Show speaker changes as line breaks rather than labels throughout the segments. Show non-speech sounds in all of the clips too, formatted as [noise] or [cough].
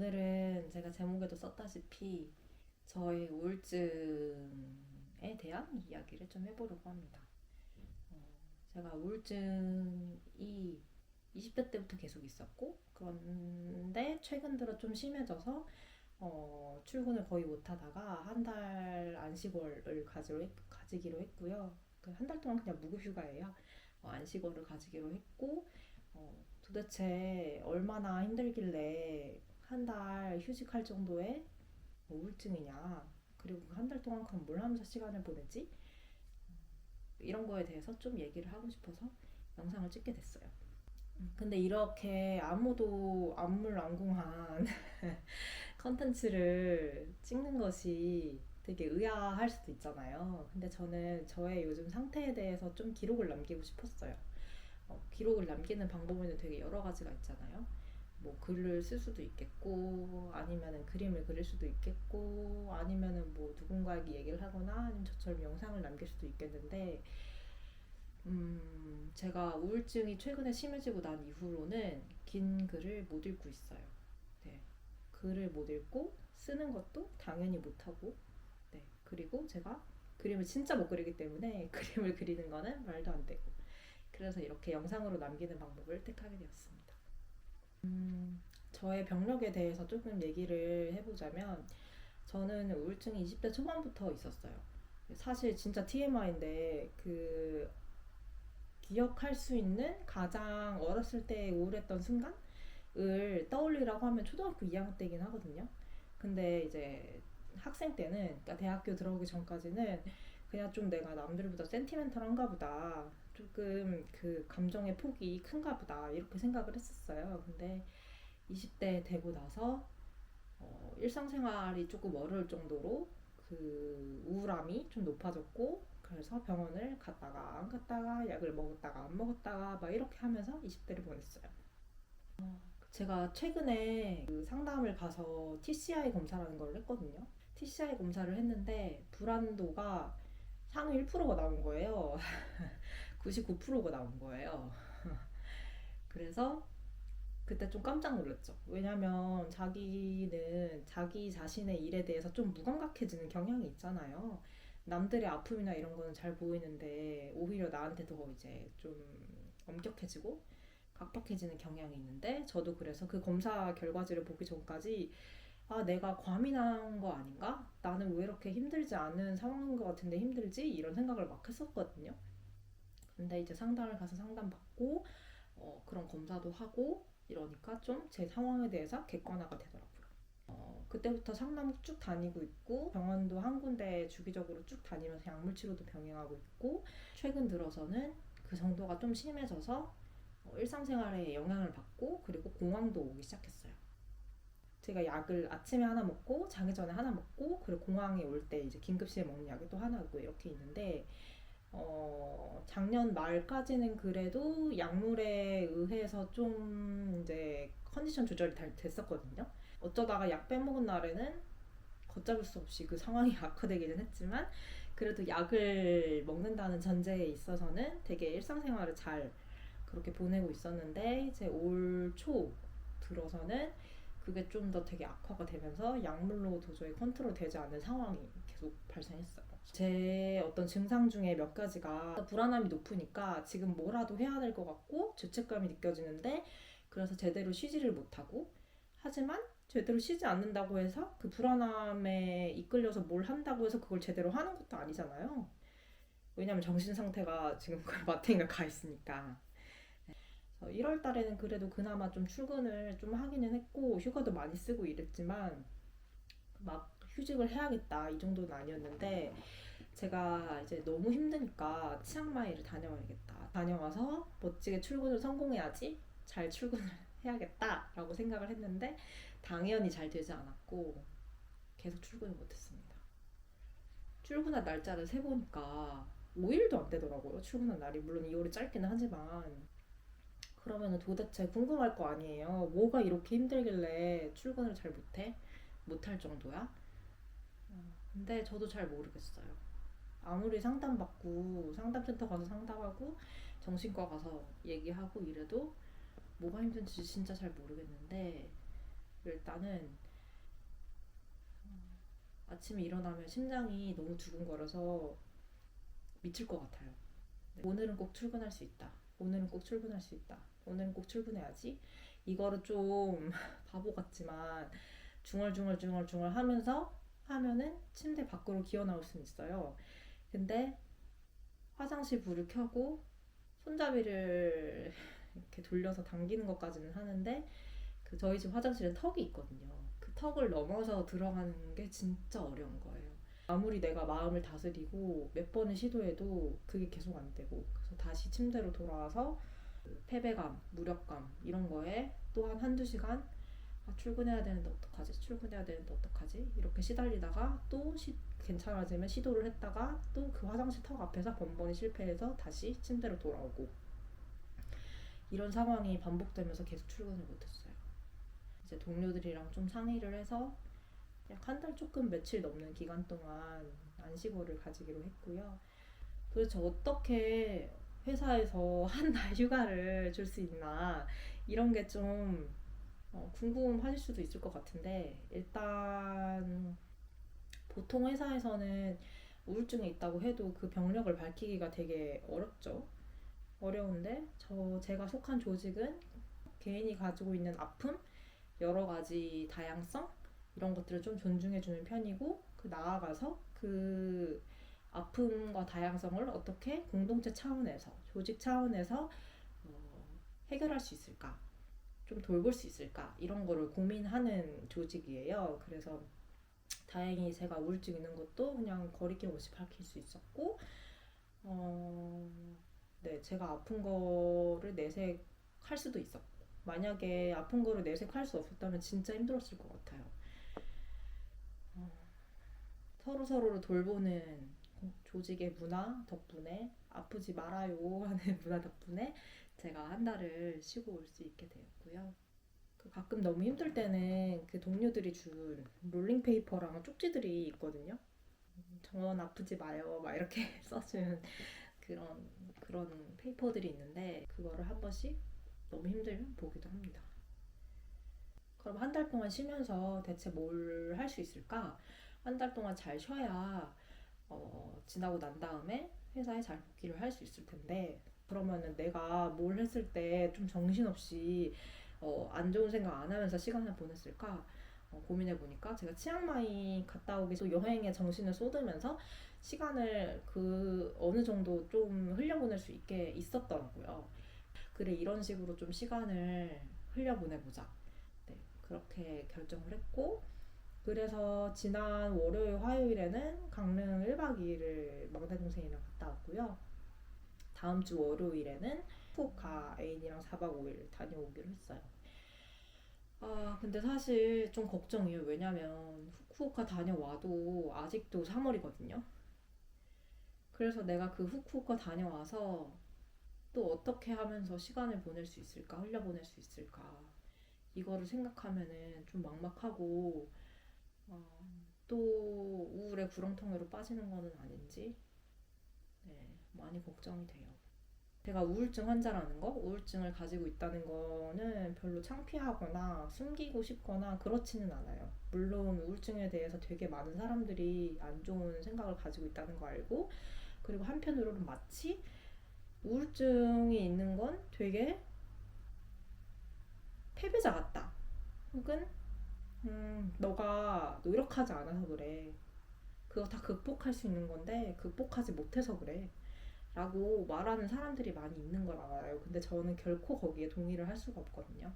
오늘은 제가 제목에도 썼다시피 저의 우울증에 대한 이야기를 좀 해보려고 합니다. 어, 제가 우울증이 20대 때부터 계속 있었고, 그런데 최근 들어 좀 심해져서 어, 출근을 거의 못하다가 한 달 안식월을 가지로 했- 가지기로 했고요. 그 한 달 동안 그냥 무급휴가예요. 어, 안식월을 가지기로 했고, 어, 도대체 얼마나 힘들길래 한 달 휴직할 정도의 우울증이냐. 그리고 한 달 동안 그럼 뭘 하면서 시간을 보내지? 이런 거에 대해서 좀 얘기를 하고 싶어서 영상을 찍게 됐어요. 근데 이렇게 아무도 안물안궁한 [laughs] 컨텐츠를 찍는 것이 되게 의아할 수도 있잖아요. 근데 저는 저의 요즘 상태에 대해서 좀 기록을 남기고 싶었어요. 어, 기록을 남기는 방법에는 되게 여러 가지가 있잖아요. 뭐 글을 쓸 수도 있겠고, 아니면은 그림을 그릴 수도 있겠고, 아니면은 뭐 누군가에게 얘기를 하거나, 아니면 저처럼 영상을 남길 수도 있겠는데, 음, 제가 우울증이 최근에 심해지고 난 이후로는 긴 글을 못 읽고 있어요. 네. 글을 못 읽고, 쓰는 것도 당연히 못 하고, 네. 그리고 제가 그림을 진짜 못 그리기 때문에 [laughs] 그림을 그리는 거는 말도 안 되고, 그래서 이렇게 영상으로 남기는 방법을 택하게 되었습니다. 음, 저의 병력에 대해서 조금 얘기를 해보자면, 저는 우울증이 20대 초반부터 있었어요. 사실 진짜 TMI인데, 그, 기억할 수 있는 가장 어렸을 때 우울했던 순간을 떠올리라고 하면 초등학교 2학년 때긴 하거든요. 근데 이제 학생 때는, 그러니까 대학교 들어오기 전까지는 그냥 좀 내가 남들보다 센티멘털한가 보다. 조금 그 감정의 폭이 큰가 보다. 이렇게 생각을 했었어요. 근데 20대 되고 나서 어, 일상생활이 조금 어려울 정도로 그 우울함이 좀 높아졌고 그래서 병원을 갔다가 안 갔다가 약을 먹었다가 안 먹었다가 막 이렇게 하면서 20대를 보냈어요. 어, 제가 최근에 그 상담을 가서 TCI 검사라는 걸 했거든요. TCI 검사를 했는데 불안도가 상위 1%가 나온 거예요. [laughs] 99%가 나온 거예요. [laughs] 그래서 그때 좀 깜짝 놀랐죠. 왜냐면 자기는 자기 자신의 일에 대해서 좀 무감각해지는 경향이 있잖아요. 남들의 아픔이나 이런 거는 잘 보이는데 오히려 나한테 더 이제 좀 엄격해지고 각박해지는 경향이 있는데 저도 그래서 그 검사 결과지를 보기 전까지 아, 내가 과민한 거 아닌가? 나는 왜 이렇게 힘들지 않은 상황인 것 같은데 힘들지? 이런 생각을 막 했었거든요. 근데 이제 상담을 가서 상담받고 어, 그런 검사도 하고 이러니까 좀 제 상황에 대해서 객관화가 되더라고요. 어, 그때부터 상담 쭉 다니고 있고 병원도 한 군데 주기적으로 쭉 다니면서 약물 치료도 병행하고 있고 최근 들어서는 그 정도가 좀 심해져서 어, 일상생활에 영향을 받고 그리고 공황도 오기 시작했어요. 제가 약을 아침에 하나 먹고 자기 전에 하나 먹고 그리고 공황이 올 때 이제 긴급시에 먹는 약이 또 하나 있고 이렇게 있는데 어, 작년 말까지는 그래도 약물에 의해서 좀 이제 컨디션 조절이 잘 됐었거든요. 어쩌다가 약 빼먹은 날에는 걷잡을 수 없이 그 상황이 [laughs] 악화되기는 했지만 그래도 약을 먹는다는 전제에 있어서는 되게 일상생활을 잘 그렇게 보내고 있었는데 이제 올 초 들어서는 그게 좀 더 되게 악화가 되면서 약물로 도저히 컨트롤 되지 않는 상황이 계속 발생했어요. 제 어떤 증상 중에 몇 가지가 불안함이 높으니까 지금 뭐라도 해야 될 것 같고 죄책감이 느껴지는데 그래서 제대로 쉬지를 못하고 하지만 제대로 쉬지 않는다고 해서 그 불안함에 이끌려서 뭘 한다고 해서 그걸 제대로 하는 것도 아니잖아요. 왜냐면 정신 상태가 지금 [laughs] 마탱이가 가 있으니까. 1월 달에는 그래도 그나마 좀 출근을 좀 하기는 했고 휴가도 많이 쓰고 이랬지만 막 휴직을 해야겠다 이 정도는 아니었는데 제가 이제 너무 힘드니까 치앙마이를 다녀와야겠다. 다녀와서 멋지게 출근을 성공해야지 잘 출근을 [laughs] 해야겠다라고 생각을 했는데 당연히 잘 되지 않았고 계속 출근을 못했습니다. 출근한 날짜를 세보니까 5일도 안 되더라고요. 출근한 날이 물론 2월이 짧기는 하지만 그러면은 도대체 궁금할 거 아니에요. 뭐가 이렇게 힘들길래 출근을 잘 못해? 못할 정도야? 어, 근데 저도 잘 모르겠어요. 아무리 상담받고 상담센터 가서 상담하고 정신과 가서 얘기하고 이래도 뭐가 힘든지 진짜 잘 모르겠는데 일단은 어, 아침에 일어나면 심장이 너무 두근거려서 미칠 것 같아요. 네, 오늘은 꼭 출근할 수 있다. 오늘은 꼭 출근할 수 있다. 오늘은 꼭 출근해야지. 이거를 좀 [laughs] 바보 같지만 중얼중얼중얼중얼 하면서 하면은 침대 밖으로 기어 나올 수는 있어요. 근데 화장실 불을 켜고 손잡이를 이렇게 돌려서 당기는 것까지는 하는데 그 저희 집 화장실에 턱이 있거든요. 그 턱을 넘어서 들어가는 게 진짜 어려운 거예요. 아무리 내가 마음을 다스리고 몇 번을 시도해도 그게 계속 안 되고 그래서 다시 침대로 돌아와서 그 패배감, 무력감 이런 거에 또 한 한두 시간 아, 출근해야 되는데 어떡하지? 출근해야 되는데 어떡하지? 이렇게 시달리다가 또 시, 괜찮아지면 시도를 했다가 또 그 화장실 턱 앞에서 번번이 실패해서 다시 침대로 돌아오고 이런 상황이 반복되면서 계속 출근을 못했어요. 이제 동료들이랑 좀 상의를 해서 약 한 달 조금 며칠 넘는 기간 동안 안식월을 가지기로 했고요. 도대체 어떻게 회사에서 한 달 휴가를 줄 수 있나 이런 게좀 어, 궁금하실 수도 있을 것 같은데 일단 보통 회사에서는 우울증이 있다고 해도 그 병력을 밝히기가 되게 어렵죠. 어려운데 저 제가 속한 조직은 개인이 가지고 있는 아픔, 여러 가지 다양성 이런 것들을 좀 존중해 주는 편이고 그 나아가서 그 아픔과 다양성을 어떻게 공동체 차원에서 조직 차원에서 어, 해결할 수 있을까 좀 돌볼 수 있을까 이런 거를 고민하는 조직이에요. 그래서 다행히 제가 우울증 있는 것도 그냥 거리낌 없이 밝힐 수 있었고, 어, 네, 제가 아픈 거를 내색할 수도 있었고, 만약에 아픈 거를 내색할 수 없었다면 진짜 힘들었을 것 같아요. 어, 서로 서로를 돌보는 조직의 문화 덕분에 아프지 말아요 하는 [laughs] 문화 덕분에 제가 한 달을 쉬고 올 수 있게 되었고요. 그 가끔 너무 힘들 때는 그 동료들이 준 롤링페이퍼랑 쪽지들이 있거든요. 전 아프지 마요. 막 이렇게 [laughs] 써준 그런 그런 페이퍼들이 있는데 그거를 한 번씩 너무 힘들면 보기도 합니다. 그럼 한 달 동안 쉬면서 대체 뭘 할 수 있을까? 한 달 동안 잘 쉬어야 어, 지나고 난 다음에 회사에 잘 복귀를 할 수 있을 텐데 그러면은 내가 뭘 했을 때 좀 정신없이 어, 안 좋은 생각 안 하면서 시간을 보냈을까 어, 고민해 보니까 제가 치앙마이 갔다 오기 전 여행에 정신을 쏟으면서 시간을 그 어느 정도 좀 흘려보낼 수 있게 있었더라고요. 그래 이런 식으로 좀 시간을 흘려보내보자. 네, 그렇게 결정을 했고 그래서 지난 월요일 화요일에는 강릉 1박 2일을 막내 동생이랑 갔다 왔고요. 다음 주 월요일에는 후쿠오카 애인이랑 4박 5일 다녀오기로 했어요. 아, 근데 사실 좀 걱정이에요. 왜냐면 후쿠오카 다녀와도 아직도 3월이거든요. 그래서 내가 그 후쿠오카 다녀와서 또 어떻게 하면서 시간을 보낼 수 있을까, 흘려보낼 수 있을까. 이거를 생각하면은 좀 막막하고, 어, 또 우울의 구렁텅이로 빠지는 거는 아닌지, 네, 많이 걱정이 돼요. 제가 우울증 환자라는 거, 우울증을 가지고 있다는 거는 별로 창피하거나 숨기고 싶거나 그렇지는 않아요. 물론 우울증에 대해서 되게 많은 사람들이 안 좋은 생각을 가지고 있다는 거 알고, 그리고 한편으로는 마치 우울증이 있는 건 되게 패배자 같다. 혹은, 음, 너가 노력하지 않아서 그래. 그거 다 극복할 수 있는 건데, 극복하지 못해서 그래. 라고 말하는 사람들이 많이 있는 걸 알아요. 근데 저는 결코 거기에 동의를 할 수가 없거든요.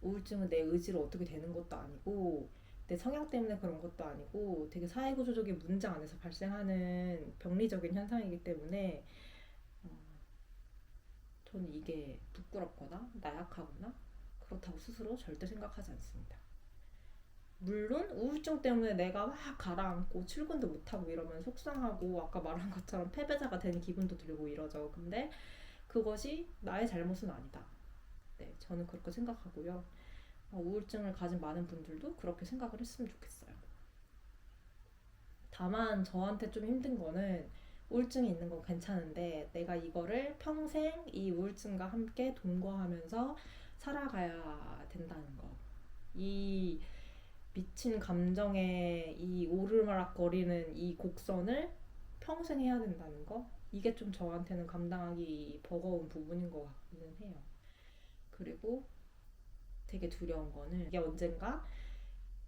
우울증은 내 의지로 어떻게 되는 것도 아니고, 내 성향 때문에 그런 것도 아니고, 되게 사회구조적인 문제 안에서 발생하는 병리적인 현상이기 때문에, 어, 저는 이게 부끄럽거나, 나약하거나, 그렇다고 스스로 절대 생각하지 않습니다. 물론 우울증 때문에 내가 막 가라앉고 출근도 못하고 이러면 속상하고 아까 말한 것처럼 패배자가 된 기분도 들고 이러죠. 근데 그것이 나의 잘못은 아니다. 네, 저는 그렇게 생각하고요. 어, 우울증을 가진 많은 분들도 그렇게 생각을 했으면 좋겠어요. 다만 저한테 좀 힘든 거는 우울증이 있는 건 괜찮은데 내가 이거를 평생 이 우울증과 함께 동거하면서 살아가야 된다는 거. 이 미친 감정의 이 오르막거리는 이 곡선을 평생 해야 된다는 거 이게 좀 저한테는 감당하기 버거운 부분인 것 같기는 해요. 그리고 되게 두려운 거는 이게 언젠가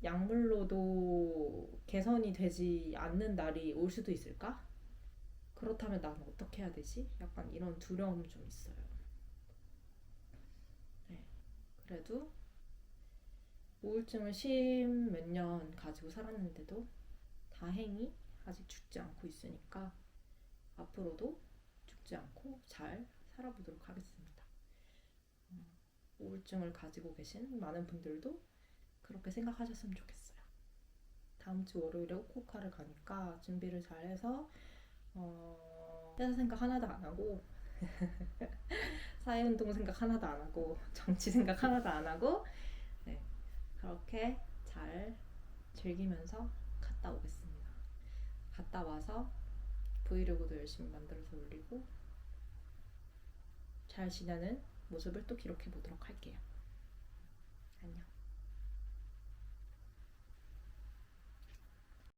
약물로도 개선이 되지 않는 날이 올 수도 있을까? 그렇다면 난 어떻게 해야 되지? 약간 이런 두려움이 좀 있어요. 네. 그래도 우울증을 십 몇 년 가지고 살았는데도 다행히 아직 죽지 않고 있으니까 앞으로도 죽지 않고 잘 살아보도록 하겠습니다. 어, 우울증을 가지고 계신 많은 분들도 그렇게 생각하셨으면 좋겠어요. 다음 주 월요일에 후쿠오카를 가니까 준비를 잘 해서 어, 회사 생각 하나도 안 하고 [laughs] 사회운동 생각 하나도 안 하고 정치 생각 하나도 안 하고 네, 그렇게 잘 즐기면서 갔다 오겠습니다. 갔다 와서 브이로그도 열심히 만들어서 올리고 잘 지내는 모습을 또 기록해 보도록 할게요. 안녕.